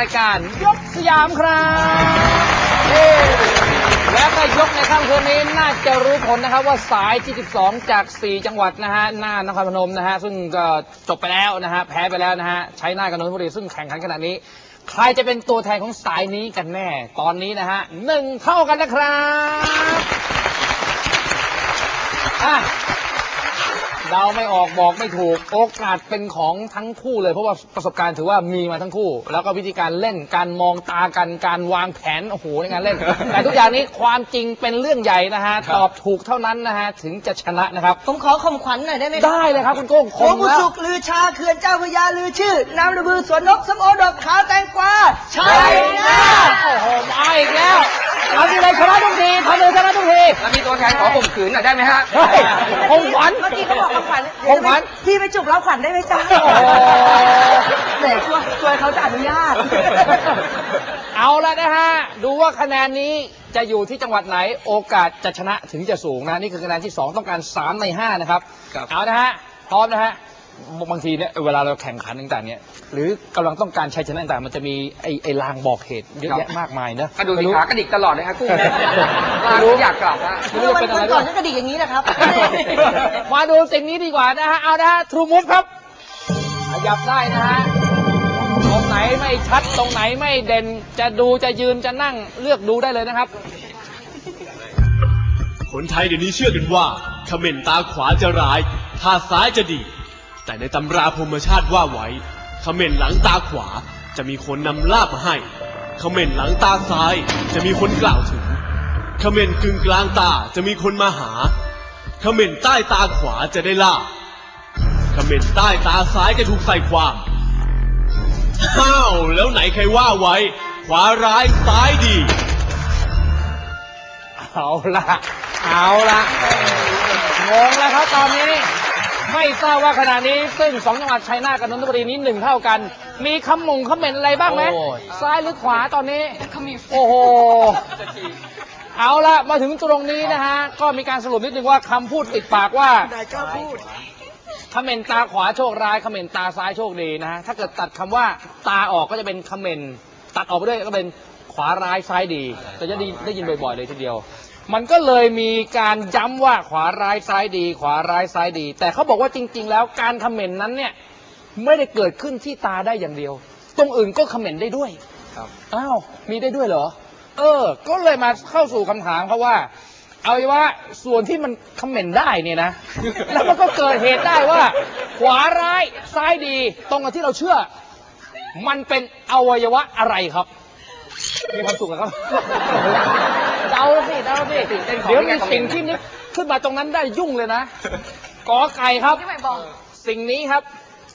รายการยกสยามครับและก็ยกในค่ำคืนนี้น่าจะรู้ผลนะครับว่าสายที่12จาก 4 จังหวัดนะฮะหน้านครพนมนะฮะซึ่งก็จบไปแล้วนะฮะแพ้ไปแล้วนะฮะใช้หน้าทกับนนทบุรีซึ่งแข่งขันขนาดนี้ ใครจะเป็นตัวแทนของสายนี้กันแน่ ตอนนี้นะฮะหนึ่งเท่ากันนะครับอะ เดาไม่ออกบอกไม่ถูก โอกาสเป็นของทั้งคู่เลยเพราะว่าประสบการณ์ถือว่ามีมาทั้งคู่ แล้วก็วิธีการเล่นการมองตากันการวางแผนโอ้โหในการเล่น แต่ทุกอย่างนี้ความจริงเป็นเรื่องใหญ่นะฮะตอบถูกเท่านั้นนะฮะถึงจะชนะนะครับ ผมขอข่มขวัญหน่อยได้ไหมครับได้เลยครับคุณโก้งโคคมบุแล้ว สุกลือชาเขื่อนเจ้าพระยาลือชื่อ น้ำระบือสวนนกสมโอดอกขาวแตงกวาใช่นะโอ้โหมาอีกแล้ว เอาที่ไรชนะทุกทีทำเลยชนะทุกทีแล้วมีตัวแทนขอข่มขืนหน่อยได้ไหมฮะ เฮ้ยคงขวัญ เมื่อกี้เขาบอกข่มขวัญข่มขวัญ พี่ไปจุกรับขวัญได้ไหมจ๊ะโอ้โห แหมช่วยช่วยเขาจะอนุญาต เอาละนะฮะ ดูว่าคะแนนนี้จะอยู่ที่จังหวัดไหน โอกาสจะชนะถึงจะสูงนะ นี่คือคะแนนที่ 2 ต้องการ 3 ใน 5 นะครับ ครับ เอานะฮะ พร้อมนะฮะ บางทีเนี่ยเวลาเราแข่งขันต่างๆเนี่ยหรือกำลังต้องการชัยชนะต่างๆมันจะมีไอ้ไอ้ลางบอกเหตุเยอะแยะมากมายนะก็ดูไม่สิรู้ ขากระดิกตลอดเลยครับกุ้งไม่รู้อยากกลับฮะไม่รู้จะเป็นอะไรก่ด้อวนยฉันกระดิกอย่างนี้นะครับ มาดูสิ่งนี้ดีกว่านะฮะ เอานะฮะทรูมูฟครับ ขยับได้นะฮะ ตรงไหนไม่ชัด ตรงไหนไม่เด่น จะดูจะยืนจะนั่งเลือกดูได้เลยนะครับ คนไทยเดี๋ยวนี้เชื่อกันว่าเขม่นตาขวาจะร้าย ถ้าซ้ายจะดี แต่ในตำราพรมชาติว่าไว้เขม่นหลังตาขวาจะมีคนนำลาบมาให้เขม่นหลังตาซ้ายจะมีคนกล่าวถึงเขม่นกึ่งกลางตาจะมีคนมาหาเขม่นใต้ตาขวาจะได้ลาบเขม่นใต้ตาซ้ายจะถูกใส่ความอ้าวแล้วไหนใครว่าไว้ ขวาร้ายซ้ายดี เอาละเอาละงงแล้วครับตอนนี้ ไม่ทราบว่าขณะนี้ซึ่งสองจังหวัดชัยนาทกับนนทบุรีนี้หนึ่งเท่ากัน มีคำมงคำเหม็นอะไรบ้างไหมโอ้ย ซ้ายหรือขวาตอนนี้ โอ้โห เอาละมาถึงตรงนี้นะฮะ ก็มีการสรุปนิดนึงว่าคำพูดติดปากว่าคำเมนตาขวาโชคร้ายคำเมนตาซ้ายโชคดีนะฮะถ้าเกิดตัดคำว่าตาออกก็จะเป็นคำเมนตัดออกไปด้วยก็เป็นขวาร้ายซ้ายดีแต่จะได้ได้ยินบ่อยๆเลยทีเดียว มันก็เลยมีการย้ำว่าขวาร้ายซ้ายดี ขวาร้ายซ้ายดี แต่เขาบอกว่าจริง ๆ แล้วการคำเมนนั้นเนี่ยไม่ได้เกิดขึ้นที่ตาได้อย่างเดียว ตรงอื่นก็คอมเมนต์ได้ด้วยครับอ้าวมีได้ด้วยเหรอ เออ ก็เลยมาเข้าสู่คำถามเขาว่าเอาไว้ว่าส่วนที่มันคอมเมนต์ได้เนี่ยนะ แล้วมันก็เกิดเหตุได้ว่า ขวาร้ายซ้ายดี ตรงกับที่เราเชื่อ มันเป็นอวัยวะอะไรครับ มีความสุขเหรอครับ เดาสิเดาสิตื่นเต้นของ เดี๋ยวมีที่จะคอมเมนต์สิ่งที่นึกขึ้นมาตรงนั้นได้ยุ่งเลยนะกอไก่ครับสิ่งนี้ครับ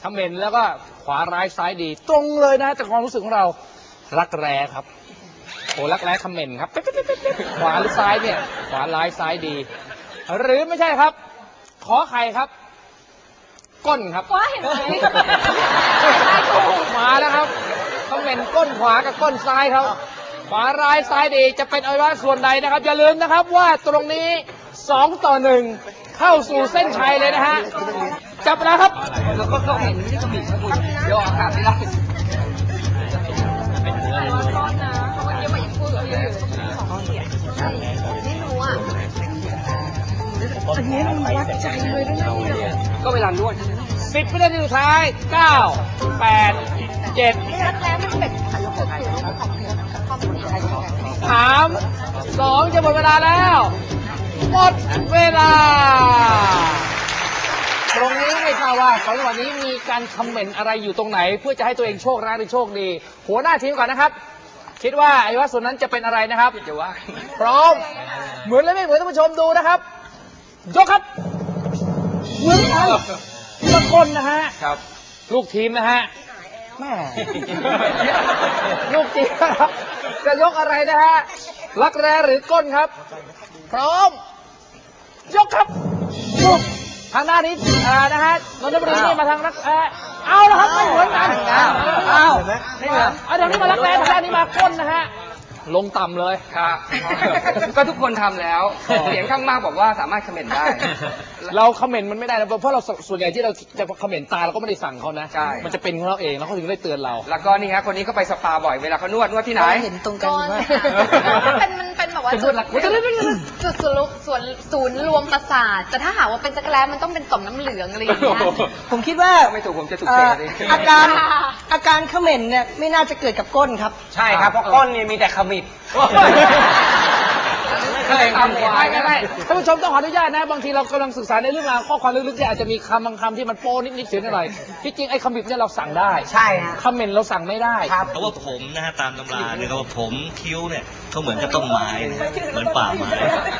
คอมเมนต์แล้วก็ขวาร้ายซ้ายดี ตรงเลยนะจากความรู้สึกของเรารักแร้ครับโอ้รักแร้คอมเมนต์ครับขวาหรือซ้ายเนี่ย ขวาร้ายซ้ายดี หรือไม่ใช่ครับ ขอไข่ครับ ก้นครับ ว้าเห็นไหมมาแล้วครับคอมเมนต์ก้นขวากับก้นซ้ายครับ ขวาร้ายซ้ายดีจะเป็นอวัยวะส่วนใดนะครับ อย่าลืมนะครับว่าตรงนี้สองต่อหนึ่งเข้าสู่เส้นชัยเลยนะฮะ จับแล้วครับแล้วก็เขาเห็นที่กระบี่ครับคุณเดี๋ยวอากาศไม่ได้ร้อนนะเพราะว่าเดี๋ยวมาอีกพูดกับพี่อยู่สองเสียงนี่หนูอะอันนี้มันวัดใจเลยนะเนี่ยก็เวลานวดสิบวินาทีสุดท้ายเก้าแปดเจ็ดรักแร้มันเป็นขันลูกเธอความเป็นอะไรกัน สามสองจะหมดเวลาแล้ว หมดเวลา ตรงนี้ไม่ทราบว่าสองจังหวัดนี้มีการคอมเมนต์อะไรอยู่ตรงไหน เพื่อจะให้ตัวเองโชคร้ายหรือโชคดี หัวหน้าทีมก่อนนะครับ คิดว่าไอ้ว่าส่วนนั้นจะเป็นอะไรนะครับเดี๋ยวว่าพร้อม เหมือนและไม่เหมือนท่านผู้ชมดูนะครับ ยกครับเหมือนกันทีละคนนะฮะครับ ลูกทีมนะฮะ แม่ลูกทีมนะครับจะยกอะไรนะฮะรักแร้หรือก้นครับ พร้อม ยกครับยกทางหน้านี้อ่านะฮะนนทบุรีนี่มาทางรักแร้เอาละครับไม่เหมือนกันอ้าวอ้าวไม่เหมือนเอาทางนี้มารักแร้ทางด้านนี้มาก้นนะฮะ ลงต่ำเลย ครับ ก็ทุกคนทำแล้วเสียงข้างมากบอกว่าสามารถคอมเมนต์ได้ เราคอมเมนต์มันไม่ได้นะเพราะเราส่วนใหญ่ที่เราจะคอมเมนต์ตาเราก็ไม่ได้สั่งเขานะใช่ มันจะเป็นของเราเองแล้วเขาถึงได้เตือนเรา แล้วก็นี่ฮะคนนี้ก็ไปสปาบ่อยเวลาเขานวดนวดที่ไหน เห็นตรงกันก้อนว่ามันเป็น มันเป็นแบบว่าเป็นจุดหลักจุดศูนย์รวมส่วนศูนย์รวมประสาทแต่ถ้าหากว่าเป็นจักรแล้มันต้องเป็นต่อมน้ำเหลืองอะไรอย่างเงี้ย ผมคิดว่าไม่ถูกผมจะถูกเอ่เตะอเลยอาการอาการเขม่นเนี่ยไม่น่าจะเกิดกับก้นครับ ใช่ครับ เพราะก้นเนี่ยมีแต่ขมิบ ไม่ไม่ไม่ไม่ท่านผู้ชมต้องขออนุญาตนะ บางทีเรากำลังศึกษาในเรื่องราวข้อความลึกๆที่อาจจะมีคำบางคำที่มันโป้นิดๆเสียหน่อยที่จริงไอ้คำบิบเนี่ยเราสั่งได้ใช่ฮะคำเมนต์เราสั่งไม่ได้เพราะว่าผมนะฮะตามตำราเนี่ยเขาว่าผมคิ้วเนี่ยเขาเหมือนกับต้นไม้นะเหมือนป่าไม้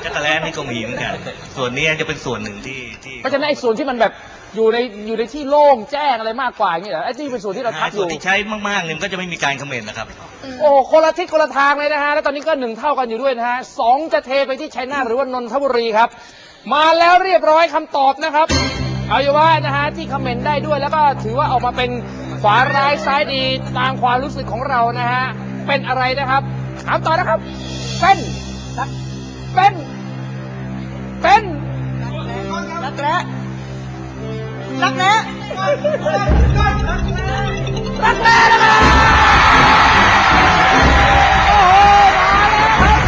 จักรแล้นี่ก็มีเหมือนกัน ส่วนนี้จะเป็นส่วนหนึ่งที่ที่เพราะฉะนั้นไอ้ส่วนที่มันแบบ อยู่ในอยู่ในที่โล่งแจ้งอะไรมากกว่าอย่างนี้เหรอไอ้ที่เป็นส่วนที่เราทับอส่วนยู่ ที่ใช้มากๆเนี่ยมันก็จะไม่มีการคอมเมนต์นะครับ โอ้คนละทิศคนละทางเลยนะฮะ แล้วตอนนี้ก็หนึ่งเท่ากันอยู่ด้วยนะฮะสองจะเทไปที่ชัยนาทหรือว่านนทบุรีครับ มาแล้วเรียบร้อยคำตอบนะครับเอาอยู่ว่านะฮะที่คอมเมนต์ได้ด้วยแล้วก็ถือว่าออกมาเป็นขวาร้ายซ้ายดีตามความรู้สึกของเรานะฮะเป็นอะไรนะครับถามต่อนะครับ เป็นเป็นเป็นรักแร้ รักแร้รักแร้นะครับโอ้โหมาแล้วครับ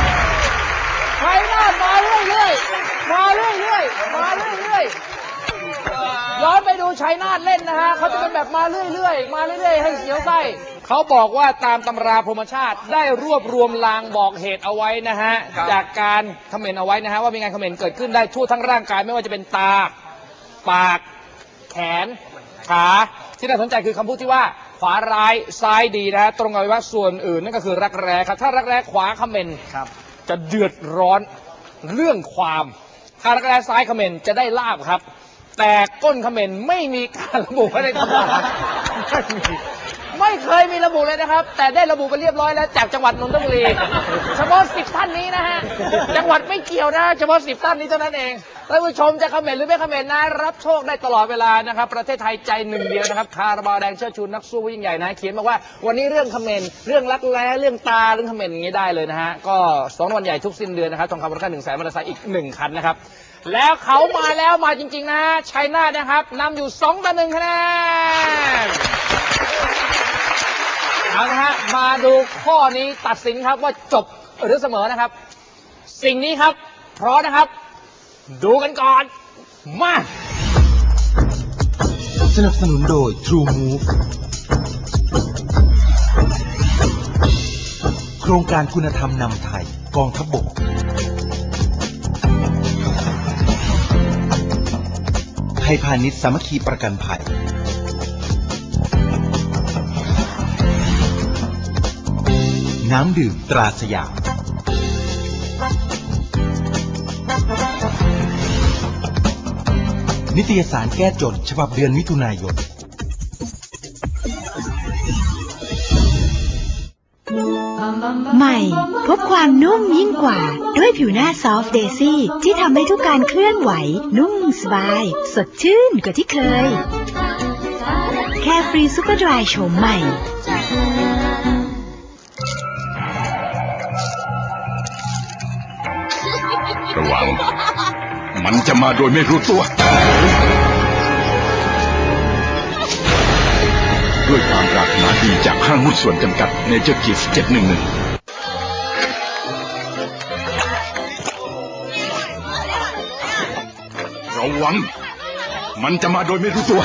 ชัยนาทมาเรื่อยๆมาเรื่อยๆมาเรื่อยๆย้อนไปดูชัยนาทเล่นนะฮะเขาจะเป็นแบบมาเรื่อยๆ มาเรื่อยๆ ให้เสียวไส้ เขาบอกว่าตามตำราพรหมชาติได้รวบรวมลางบอกเหตุเอาไว้นะฮะ ครับ จากการคอมเมนต์เอาไว้นะฮะ ว่ามีงานคอมเมนต์เกิดขึ้นได้ทั่วทั้งร่างกายไม่ว่าจะเป็นตา ปากแขน ขา ที่น่าสนใจคือคำพูดที่ว่าขวาร้ายซ้ายดีนะฮะตรงอวัยวะส่วนอื่นนั่นก็คือรักแร้ครับ ถ้ารักแร้ขวาคอมเมนต์ครับจะจะเดือดร้อนเรื่องความ ถ้ารักแร้ซ้ายคอมเมนต์จะได้ลาบครับ แต่ก้นคอมเมนต์ไม่มีการระบุไว้ในตำราไม่มี ไม่เคยมีระบุเลยนะครับ แต่ได้ระบุไปเรียบร้อยแล้วจากจังหวัดนนทบุรีเฉพาะสิบท่านนี้นะฮะจังหวัดไม่เกี่ยวนะเฉพาะสิบท่านนี้เท่านั้นเองท่านผู้ชมจะคอมเมนต์หรือไม่คอมเมนต์นะรับโชคได้ตลอดเวลานะครับประเทศไทยใจหนึ่งเดียวนะครับคาราบาวแดงเชิดชูนักสู้ยิ่งใหญ่นะเขียนมาว่าวันนี้เรื่องคอมเมนต์เรื่องรักแร้เรื่องตาเรื่องคอมเมนต์อย่างนี้ได้เลยนะฮะก็สองวันใหญ่ทุกสิ้นเดือนนะครับทองคำมูลค่าหนึ่งแสนมอเตอร์ไซค์อีกหนึ่งคันนะครับแล้วเขามาแล้วมาจริงๆนะชัยนาทนะครับนำอยู่2ต่อหนึ่งคะแนน เอาละฮะมาดูข้อนี้ตัดสินครับว่าจบหรือเสมอนะครับ สิ่งนี้ครับ เพราะนะครับ ดูกันก่อนมาสนับสนุนโดย True Move โครงการคุณธรรมนำไทย กองทัพบบกไทยพาณิชย์สามัคคีประกันภัย น้ำดื่มตราสยาม นิตยสารแก้จนฉบับเดือนมิถุนายน ใหม่ พบความนุ่มยิ่งกว่า ด้วยผิวหน้าซอฟต์เดซี่ ที่ทำให้ทุกการเคลื่อนไหว นุ่มสบาย สดชื่นกว่าที่เคย แค่ฟรีซูเปอร์ดรายโฉมใหม่ ระวัง มันจะมาโดยไม่รู้ตัว ด้วยความปรารถนาดีจากห้างหุ้นส่วนจำกัดเนเจอร์กิฟ711ระวัง มันจะมาโดยไม่รู้ตัว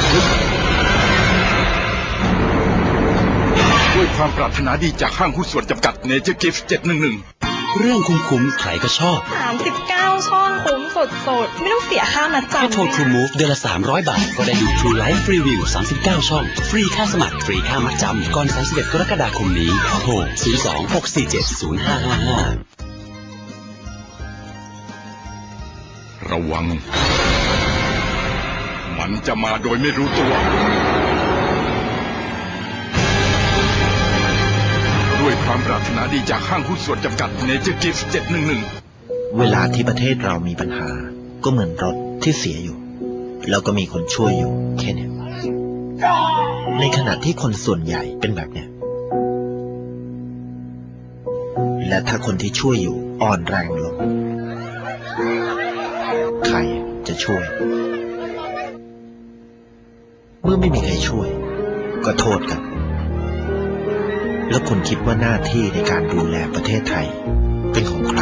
ด้วยความปรารถนาดีจากห้างหุ้นส่วนจำกัดเนเจอร์กิฟ711 เรื่องคุ้มๆใครก็ชอบ 39 ช่องคุ้มสุดๆไม่ต้องเสียค่ามาจำแค่โทร True Move เดือนละ 300 บาท ก็ได้ดู True Life Free View 39 ช่อง ฟรีค่าสมัคร ฟรีค่ามัดจำ ก่อน 31 กรกฎาคมนี้ โทร 02 647 0555 ระวัง มันจะมาโดยไม่รู้ตัว ความปรารถนาดีจากห้างหุ้นส่วนจำกัดเนเจอร์กิฟ711 เวลาที่ประเทศเรามีปัญหา ก็เหมือนรถที่เสียอยู่ แล้วก็มีคนช่วยอยู่แค่นี้ในขณะที่คนส่วนใหญ่เป็นแบบเนี้ยและถ้าคนที่ช่วยอยู่อ่อนแรงลง ใครจะช่วย เมื่อไม่มีใครช่วย ก็โทษกัน แล้วคุณคิดว่าหน้าที่ในการดูแลประเทศไทย เป็นของใคร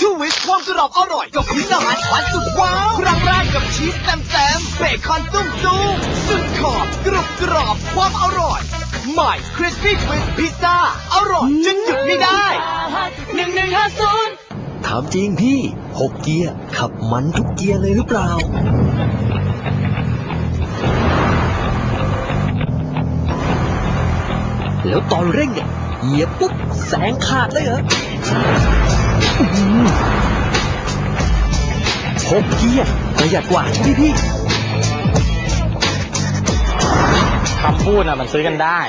ทูวิสความกรอบอร่อยกับพิซซ่าฮัทหวานสุดว้าวครั้งแรกกับชีสเต็มเต็มๆเบคอนตุ้มตุ้มๆสุดขอบกรุบกรอบความอร่อย ใหม่คริสปี้ทวิสพิซซ่าอร่อยจนหยุดไม่ได้หนึ่งหนึ่งห้าศูนย์ถามจริงพี่หกเกียร์ขับมันทุกเกียร์เลยหรือเปล่า แล้วตอนเร่งเนี่ยเหยียบปุ๊บแสงขาดเลยเหรออื้อหือหกเกียร์ประหยัดกว่าใช่ไหมพี่คำพูดน่ะมันซื้อกันได้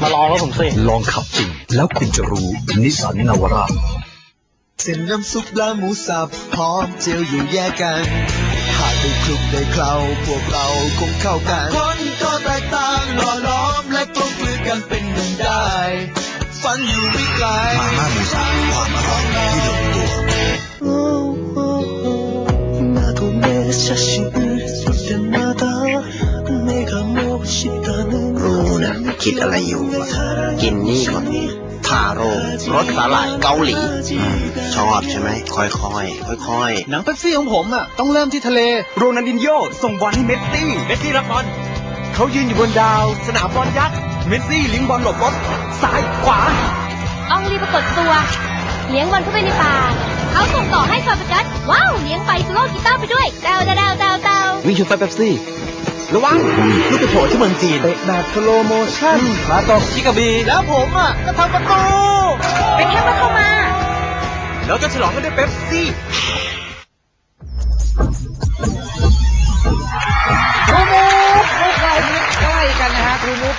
มาลองรถผมสิ ลองขับจริง แล้วคุณจะรู้นิสสันนาวาร่าเส้นน้ำซุปและหมูสับพร้อมเจียวอยู่แยกกันหากได้คลุกได้เคล้าพวกเราคงเข้ากันคนก็แตกต่างหล่อล้อมและกลม กันเป็นหนึ่งได้ฝันอยู่ไม่ไกลมาม่าสัความอร่อยที่ลงตัวรู้นะคิดอะไรอยู่ กินนี่ก่อนทาโร่รสสาหร่ายเกาหลี ชอบใช่ไหม ค่อยค่อยค่อยค่อยหนังเป๊ปซี่ของผมอะ ต้องเริ่มที่ทะเล โรนันดินโยส่งบอลให้เมสซี่ เมสซี่รับบอลเขายืนอยู่บนดาว สนามบอลยักษ์ เมสซี่ลิงบอลหลบรถซ้ายขวา อองลีปรากฏตัว เลี้ยงบอลเข้าไปในป่า เขาส่งต่อให้ฟาบกัสว้าว เลี้ยงไปสโลว์กีตาร์ไปด้วยเดาเดาเดาเดาเดาๆวิ่งชนไปเป๊ปซี่ ระวังลูกไปโผล่ที่เมืองจีนเตะแบบสโลโมชั่นมาตกชิกาบี แล้วผมอะก็ทำประตูเป็นแค่ว่าเข้ามา แล้วก็ฉลองกันด้วยเป๊ปซี่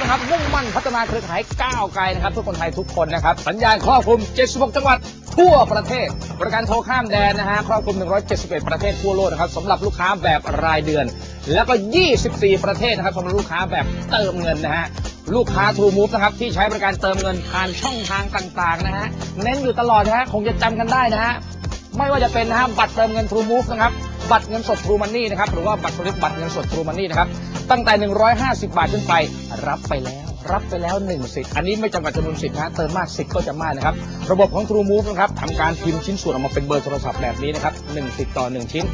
นะครับมุ่งมั่นพัฒนาเครือข่ายก้าวไกลนะครับเพื่อคนไทยทุกคนนะครับ สัญญาณครอบคลุม 76 จังหวัดทั่วประเทศ บริการโทรข้ามแดนนะฮะครอบคลุม 171 ประเทศทั่วโลกนะครับสำหรับลูกค้าแบบรายเดือน แล้วก็ 24 ประเทศนะครับสำหรับลูกค้าแบบเติมเงินนะฮะลูกค้า True Move นะครับที่ใช้บริการเติมเงินผ่านช่องทางต่างๆนะฮะเน้นอยู่ตลอดนะฮะคงจะจำกันได้นะฮะไม่ว่าจะเป็นนะฮะบัตรเติมเงิน True Move นะครับ บัตรเงินสด True Money นะครับหรือว่าบัตรสลิปบัตรเงินสด True Money นะครับตั้งแต่ 150 บาทขึ้นไป รับไปแล้ว รับไปแล้ว1สิทธิ์อันนี้ไม่จำกัดจำนวนสิทธิ์นะฮะเติมมากสิทธิ์ก็จะมากนะครับระบบของ True Move นะครับทำการพิมพ์ชิ้นส่วนออกมาเป็นเบอร์โทรศัพท์แบบนี้นะครับ1สิทธิ์ต่อ 1 ชิ้น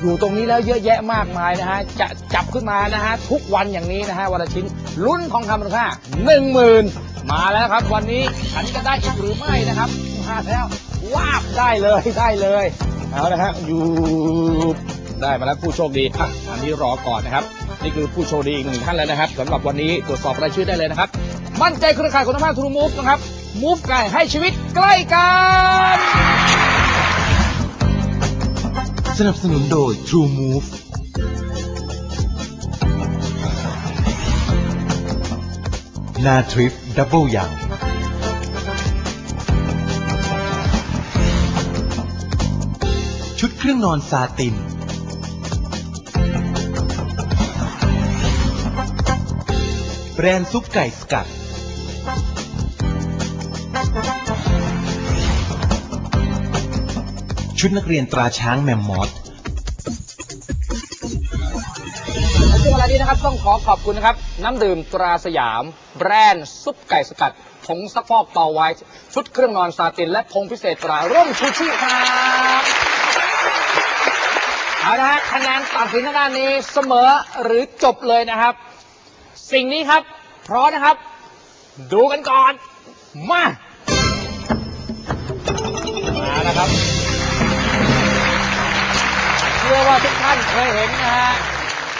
อยู่ตรงนี้แล้วเยอะแยะมากมายนะฮะจะจับขึ้นมานะฮะทุกวันอย่างนี้นะฮะวันละชิ้นลุ้นทองคำมูลค่า1 0,000 มาแล้วครับ วันนี้ฉันจะได้อีกหรือไม่นะครับมาแล้ววาบได้เลยได้เลย เอาละฮะอยู่ได้มาแล้วผู้โชคดีอะอันนี้รอก่อนนะครับ นี่คือผู้โชคดีอีกหนึ่งท่านแล้วนะครับสำหรับวันนี้ตรวจสอบรายชื่อได้เลยนะครับ มั่นใจเครือข่ายคุณภาพทรูมูฟนะครับมูฟไกลให้ชีวิตใกล้กันสนับสนุนโดย True Move นาทริปดับเบิลยัง เครื่องนอนซาติน แบรนด์ซุปไก่สกัด ชุดนักเรียนตราช้างแมมมอสในช่วงเวลานี้นะครับต้องขอขอบคุณนะครับ น้ำดื่มตราสยาม แบรนด์ซุปไก่สกัดผงซักฟอกเปาไวท์ชุดเครื่องนอนซาติน และผงพิเศษตราร่มชูชีพครับ เอาละฮะคะแนนตัดสินทางด้านนี้เสมอหรือจบเลยนะครับ สิ่งนี้ครับพร้อมนะครับ ดูกันก่อน มามาแล้วครับเชื่อว่าทุกท่านเคยเห็นนะฮะ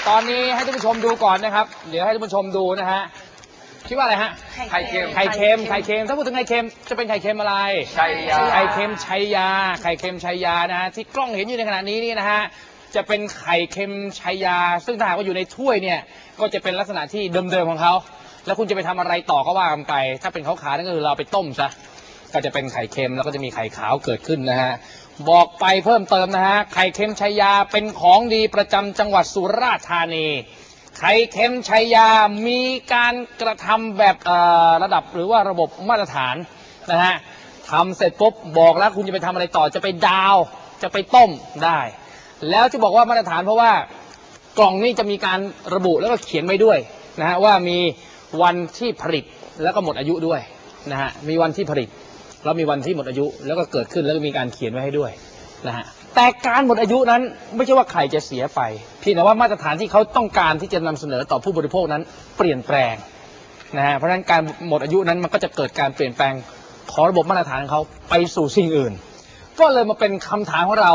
ตอนนี้ให้ท่านผู้ชมดูก่อนนะครับ เดี๋ยวให้ท่านผู้ชมดูนะฮะคิดว่าอะไรฮะไข่เค็มไข่เค็มไข่เค็มถ้าพูดถึงไข่เค็มจะเป็นไข่เค็มอะไรชัยยาไข่เค็มชัยยาไข่เค็มชัยยานะฮะที่กล้องเห็นอยู่ในขณะนี้นี่นะฮะ จะเป็นไข่เค็มชัยา ซึ่งถ้าหากว่าอยู่ในถ้วยเนี่ยก็จะเป็นลักษณะที่เดิมๆของเขาแล้วคุณจะไปทำอะไรต่อก็ว่ากันไป ถ้าเป็นขาวๆนั่นก็คือเราไปต้มซะก็จะเป็นไข่เค็มแล้วก็จะมีไข่ขาวเกิดขึ้นนะฮะบอกไปเพิ่มเติมนะฮะไข่เค็มชัยาเป็นของดีประจำจังหวัดสุราษฎร์ธานีไข่เค็มชัยามีการกระทำแบบระดับหรือว่าระบบมาตรฐานนะฮะทำเสร็จปุ๊บบอกแล้วคุณจะไปทำอะไรต่อจะไปดาว จะไปต้มได้ แล้วที่บอกว่ามาตรฐานเพราะว่ากล่องนี้จะมีการระบุแล้วก็เขียนไว้ด้วยนะฮะว่ามีวันที่ผลิตแล้วก็หมดอายุด้วยนะฮะมีวันที่ผลิต แล้วมีวันที่หมดอายุแล้วก็เกิดขึ้นแล้วก็มีการเขียนไว้ให้ด้วยนะฮะแต่การหมดอายุนั้นไม่ใช่ว่าไข่จะเสียไปเพียงแต่ว่ามาตรฐานที่เขาต้องการที่จะนำเสนอต่อผู้บริโภคนั้น เปลี่ยนแปลงนะฮะเพราะฉะนั้นการหมดอายุนั้นมันก็จะเกิดการเปลี่ยนแปลงของระบบมาตรฐานของเขาไปสู่สิ่งอื่น ก็เลยมาเป็นคำถามของเรา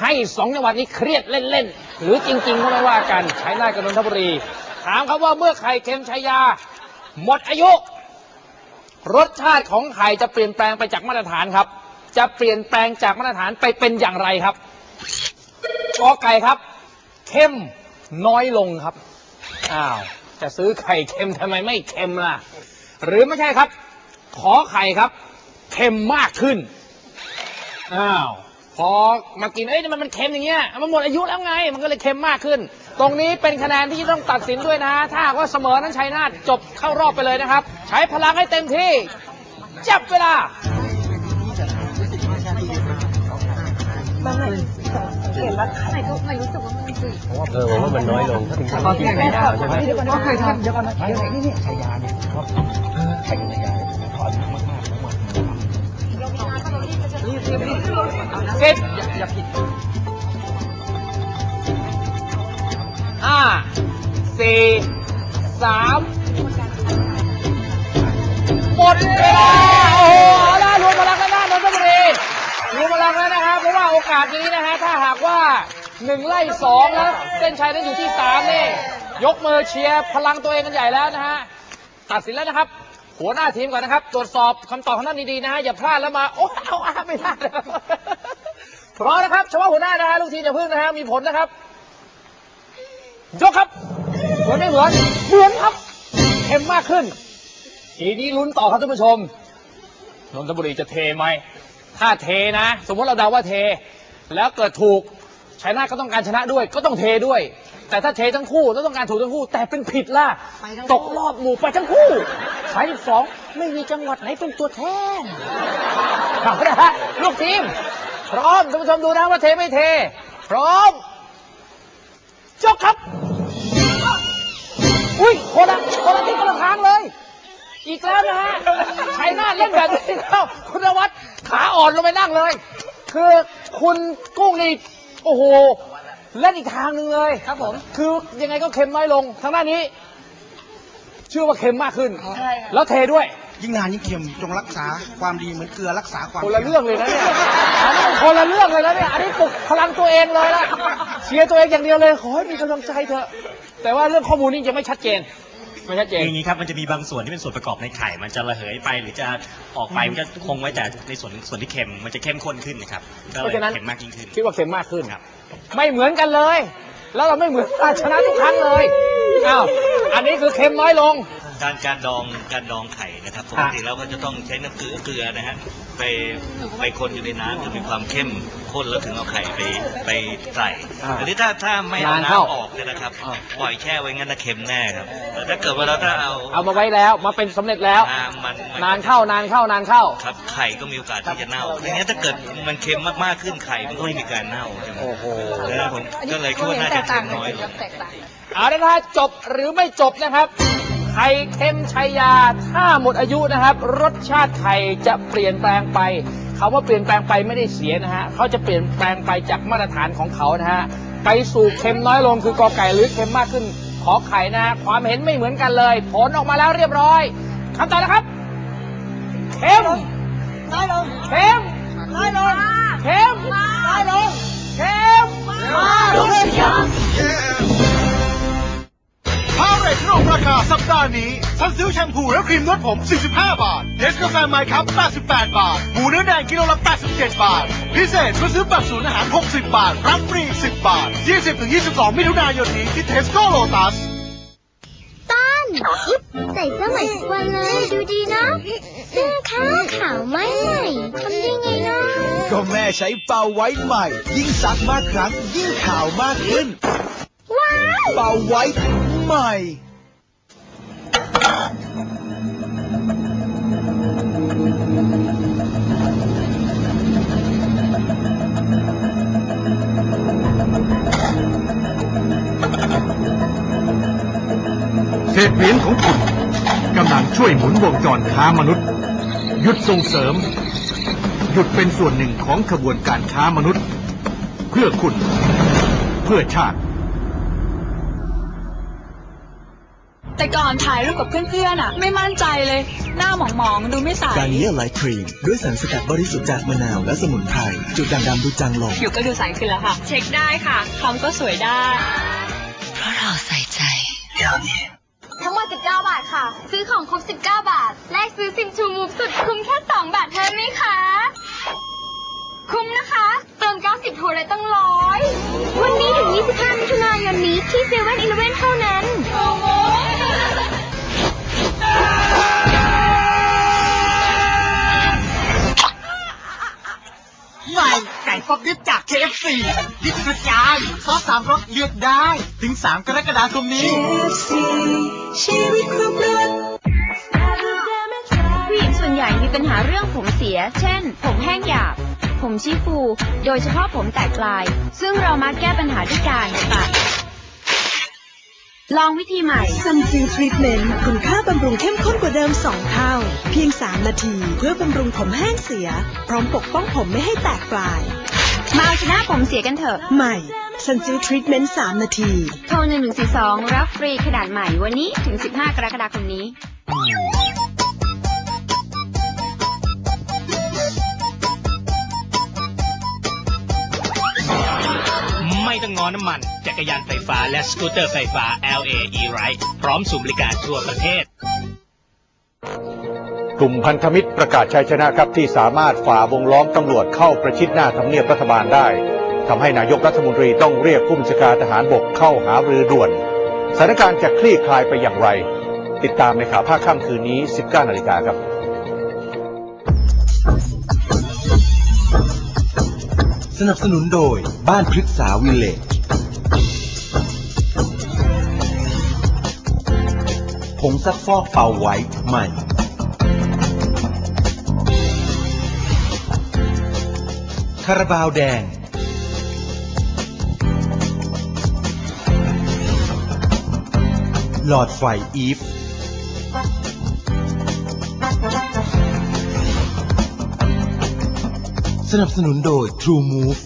ให้สองจังหวัดนี้เครียดเล่นๆ หรือจริง ๆ ก็ไม่ว่ากันใชัยนาทกับนนทบุรี ถามครับว่าเมื่อไข่เค็มชัยยา หมดอายุ รสชาติของไข่จะเปลี่ยนแปลงไปจากมาตรฐานครับ จะเปลี่ยนแปลงจากมาตรฐานไปเป็นอย่างไรครับกอไก่ครับ เข้มน้อยลงครับอ้าวจะซื้อไข่เค็มทำไมไม่เค็มล่ะ หรือไม่ใช่ครับ ขอไข่ครับ เค็มมากขึ้นอ้าว พอมากินเอ้ยมันมันเค็มอย่างเงี้ยมันหมดอายุแล้วไง มันก็เลยเค็มมากขึ้น ตรงนี้เป็นคะแนนที่ต้องตัดสินด้วยนะ ถ้าหากว่าเสมอนั้นชัยนาทจบเข้ารอบไปเลยนะครับ ใช้พลังให้เต็มที่ จับเวลาเออผมว่ามันน้อยลงตอนที่ไหนได้ใช่ไหมก็เคยทำเดี๋ยวก่อนนะเดี๋ยวนี่นี่ชัยยาเนี่ยเขาไข่ชัยยาขอมากมากมาก สิบอย่าผิดห้าสี่สามหมดเวลาโอ้โหเอาละรวมพลังกันหน้านนทบุรีรวมพลังแล้วนะครับเพราะว่าโอกาสนี้นะฮะถ้าหากว่าหนึ่งไล่สองแล้วเส้นชัยนั้นอยู่ที่สามนี่ยกมือเชียร์พลังตัวเองกันใหญ่แล้วนะฮะตัดสินแล้วนะครับ หัวหน้าทีมก่อนนะครับ ตรวจสอบคำตอบของท่านดีๆนะฮะอย่าพลาดแล้วมา โอ้เอาอาไม่ได้นะครับพร้อมนะครับเฉพาะหัวหน้านะฮะลูกทีมอย่าพึ่งนะฮะมีผลนะครับ ยกครับเหมือนไม่เหมือนเหมือนครับเค็มมากขึ้น ทีนี้ลุ้นต่อครับท่านผู้ชมนนทบุรีจะเทไหมถ้าเทนะ สมมติเราเดาว่าเท แล้วเกิดถูกชัยนาทก็ต้องการชนะด้วย ก็ต้องเทด้วย แต่ถ้าเททั้งคู่แล้วต้องการถูกทั้งคู่ แต่เป็นผิดล่ะตกรอบหมู่ไปทั้งคู่สายสองไม่มีจังหวัดไหนเป็นตัวแทนเอาละฮะลูกทีม พร้อมท่านผู้ชมดูนะว่าเทไม่เท พร้อมยกครับ อุ้ยคนละคนละทิศคนละทางเลย อีกแล้วนะฮะชัยนาทเล่นแบบนี้แล้วคุณนวัดขาอ่อนลงไปนั่งเลย คือคุณกุ้งนี่โอ้โห เล่นอีกทางหนึ่งเลยครับผม คือยังไงก็เค็มน้อยลง ทางด้านนี้ เชื่อว่าเค็มมากขึ้นแล้วเทด้วย ยิ่งนานยิ่งเค็มจงรักษาความดีเหมือนเกลือรักษาความคนละเรื่องเลยนะเนี่ยอันนี้คนละเรื่องเลยนะเนี่ย อันนี้ปลุกพลังตัวเองเลยละเชียร์ตัวเองอย่างเดียวเลย ขอให้มีกำลังใจเถอะ แต่ว่าเรื่องข้อมูลนี่ยังไม่ชัดเจน ไม่ชัดเจน อย่างนี้ครับมันจะมีบางส่วนที่เป็นส่วนประกอบในไข่ มันจะระเหยไปหรือจะออกไปมันจะคงไว้แต่ในส่วนส่วนที่เค็มมันจะเข้มข้นขึ้นนะครับก็เพเลยราะฉะนั้น เค็มมากยิ่งขึ้น คิดว่าเค็มมากขึ้นครับ ไม่เหมือนกันเลย แล้วเราไม่เหมือนกันชนะทุกครั้งเลยอ้าวอันนี้คือเค็มน้อยลง การการดองการดองไข่นะครับปกติแล้วก็จะต้องใช้น้ำเกลือเกลือนะฮะไปไปคนอยู่ในน้ำจนมีความเข้ม ข้นแล้วถึงเอาไข่ไปไปใส่อ่าอันนี้ถ้าถ้าไม่เอานานเข้าน้ำออกเนี่ยนะครับ อ่า ปล่อยแช่ไว้งั้นนะเค็มแน่ครับแต่ถ้าเกิดว่าเราถ้าเอาเอามาไว้แล้วมาเป็นสำเร็จแล้ว น้ำมันมันานเข้านานเข้านานเข้า ครับไข่ก็มีโอกาสที่จะเน่าทีนี้ถ้าเกิดมันเค็มมากๆขึ้นไข่มันก็ไม่มีการเน่าใช่ไหมโอ้โหแล้วผมก็เลยคิดว่าน่าจะเค็มน้อยลงเอาละนะฮะจบหรือไม่จบนะครับ ไข่เค็มชัยยา ถ้าหมดอายุนะครับ รสชาติไข่จะเปลี่ยนแปลงไป คาว่าเปลี่ยนแปลงไปไม่ได้เสียนะฮะเขาจะเปลี่ยนแปลงไปจากมาตรฐานของเขานะฮะไปสู่เค็มน้อยลงคือกอไก่หรือเค็มมากขึ้นขอไข่นะฮะความเห็นไม่เหมือนกันเลย ผลออกมาแล้วเรียบร้อยคำตอบนะครับเค็มน้อยลงเค็มน้อยลงเค็มน้อยลงเค็มน้อยาสัปดาห์นี้ซันซิลแชมพูและครีมนวดผม 45 บาทเนสกาแฟไมค์ครับ 88 บาท หมูเนื้อแดงกิโลละ 87 บาท พิเศษเมื่อซื้อบัตรศูนย์อาหาร 60 บาท รับฟรีอีก10 บาท 20-22 มิถุนายนนี้ที่เทสโก้โลตัสต้นใส่เสื้อใหม่ทุกวันเลย ดูดีเนาะเสื้อข้าวขาวไม่ใหม่ทำได้ไงเนาะก็แม่ใช้เป่าไว้ใหม่ ยิ่งซักมากครั้งยิ่งขาวมากขึ้น ว้าวเป่าไว้ใหม่ เศษเหรียญของคุณกำลังช่วยหมุนวงจรค้ามนุษย์ หยุดส่งเสริม หยุดเป็นส่วนหนึ่งของขบวนการค้ามนุษย์ เพื่อคุณ เพื่อชาติ แต่ก่อนถ่ายรูปกับเพื่อนๆอะไม่มั่นใจเลย หน้าหมองๆ ดูไม่ใสการเนียไลท์ครีม ด้วยสารสกัดบริสุทธิ์จากมะนาวและสมุนไพรจุดด่างดำดูจางลงผิวก็ดูใสขึ้นแล้วค่ะ เช็คได้ค่ะคำก็สวยได้ เพราะเราใส่ใจทั้งหมด 19 บาทค่ะ ซื้อของครบ 19 บาท แลกซื้อซิมชูมูฟสุดคุ้มแค่ 2 บาทเท่านั้นไหมคะ คุ้มนะคะ เติม 90 โทรเลยตั้งร้อยวันนี้ถึง 25 มิถุนายนนี้ที่เซเว่นอีเลเว่นเท่านั้น ใหม่ไก่ป๊อบดิบจาก KFC ดิบกระจายซอสสามรสเลือกได้ ถึง 3 กรกฎาคมนี้ผู้หญิงส่วนใหญ่มีปัญหาเรื่องผมเสีย เช่น ผมแห้งหยาบ ผมชี้ฟู โดยเฉพาะผมแตกปลาย ซึ่งเรามักแก้ปัญหาด้วยการตัด ลองวิธีใหม่ ซันซิลทรีทเมนต์คุณค่าบำรุงเข้มข้นกว่าเดิม 2 เท่า เพียง 3 นาที เพื่อบำรุงผมแห้งเสีย พร้อมปกป้องผมไม่ให้แตกปลาย มาเอาชนะผมเสียกันเถอะ ใหม่ซันซิลทรีทเมนต์3นาที โทร1142 รับฟรีขนาดใหม่วันนี้ถึง 15 กรกฎาคมนี้ น้ำมัน จักรยานไฟฟ้าและสกูตเตอร์ไฟฟ้า LA e-Ride พร้อมสูบบริการทั่วประเทศ กลุ่มพันธมิตรประกาศชัยชนะครับที่สามารถฝ่าวงล้อมตำรวจเข้าประชิดหน้าทำเนียบรัฐบาลได้ทำให้นายกรัฐมนตรีต้องเรียกผู้บัญชาการทหารบกเข้าหารือด่วนสถานการณ์จะคลี่คลายไปอย่างไร ติดตามในข่าวภาคค่ำคืนนี้ 19นาฬิกาครับ สนับสนุนโดยบ้านพฤกษาวิลเลจผงซักฟอกเป่าไว้ใหม่ คาราบาวแดง หลอดไฟอีฟ สนับสนุนโดย True Move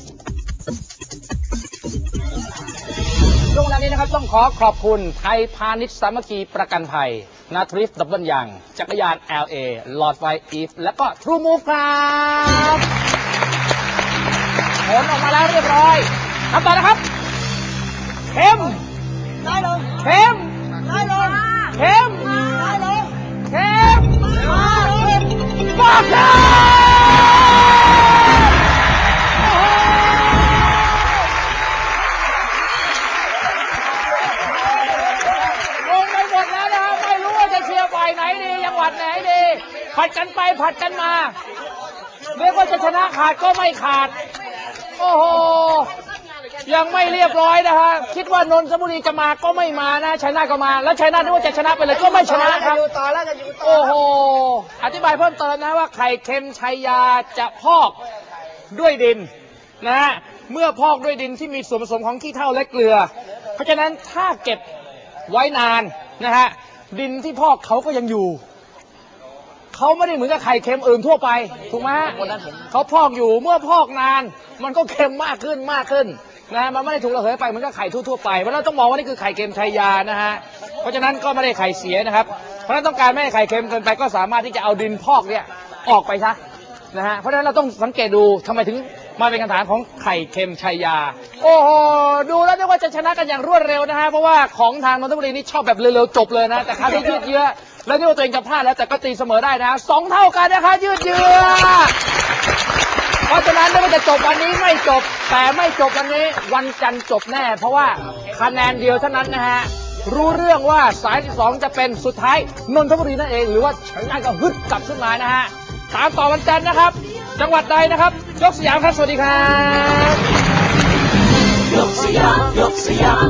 ช่วงเวลานี้นะครับต้องขอขอบคุณไทยพาณิชย์สามัคคีประกันภัย นาทริฟดับเบิลยังจักรยาน LA หลอดไฟอีฟ และก็ True Move ครับผลออกมาแล้วเรียบร้อยคำตอบนะครับเข้มได้เลยเข้มได้เลยเข้มได้เลยเข้มบอกเลย ดกันมาเรียกว่าจะชนะขาดก็ไม่ขาด โอ้โห ยังไม่เรียบร้อยนะฮะ คิดว่านนทบุรีจะมาก็ไม่มานะชัยนาทก็มา แล้วชัยนาทนึกว่าจะชนะไปเลยก็ไม่ชนะครับต่อแล้วจะอยู่ต่อโอ้โห อธิบายเพิ่มเติมนะว่าไข่เค็มชัยยาจะพอกด้วยดินนะฮะ เมื่อพอกด้วยดินที่มีส่วนผสมของขี้เถ้าและเกลือ เพราะฉะนั้นถ้าเก็บไว้นานนะฮะ ดินที่พอกเขาก็ยังอยู่ เขาไม่ได้เหมือนกับไข่เค็มอื่นทั่วไป ถูกไหมเขาพอกอยู่เมื่อพอกนาน มันก็เค็มมากขึ้นมากขึ้นนะมันไม่ได้ถูกระเหยไปเหมือนกับไข่ทั่วๆไปเพราะนั้นต้องมองว่านี่คือไข่เค็มชัยานะฮะเพราะฉะนั้นก็ไม่ได้ไข่เสียนะครับ เพราะฉะนั้นต้องการไม่ให้ไข่เค็มเกินไปก็สามารถที่จะเอาดินพอกเนี่ยออกไปซะนะฮะเพราะฉะนั้นเราต้องสังเกตดูทำไมถึงมาเป็นคำถามของไข่เค็มชัยยา โอ้โหดูแล้วนึกว่าจะชนะกันอย่างรวดเร็วนะฮะเพราะว่าของทางนนทบุรีนี่ชอบแบบเร็วๆจบเลยนะแต่คราวนี้ยืดเยื้อ และนี่ว่าตัวเองจะพลาดแล้วแต่ก็ตีเสมอได้นะสองเท่ากันนะคะยืดเยื้อเพราะฉะนั้นไม่ว่าจะจบวันนี้ไม่จบ แต่ไม่จบวันนี้วันจันทร์จบแน่ เพราะว่าคะแนนเดียวเท่านั้นนะฮะรู้เรื่องว่าสายที่สองจะเป็นสุดท้ายนนทบุรีนั่นเอง หรือว่าชัยนาทก็ฮึดกลับขึ้นมานะฮะตามต่อวันจันทร์นะครับ จังหวัดใดนะครับยกสยามครับสวัสดีครับยกสยามยกสยาม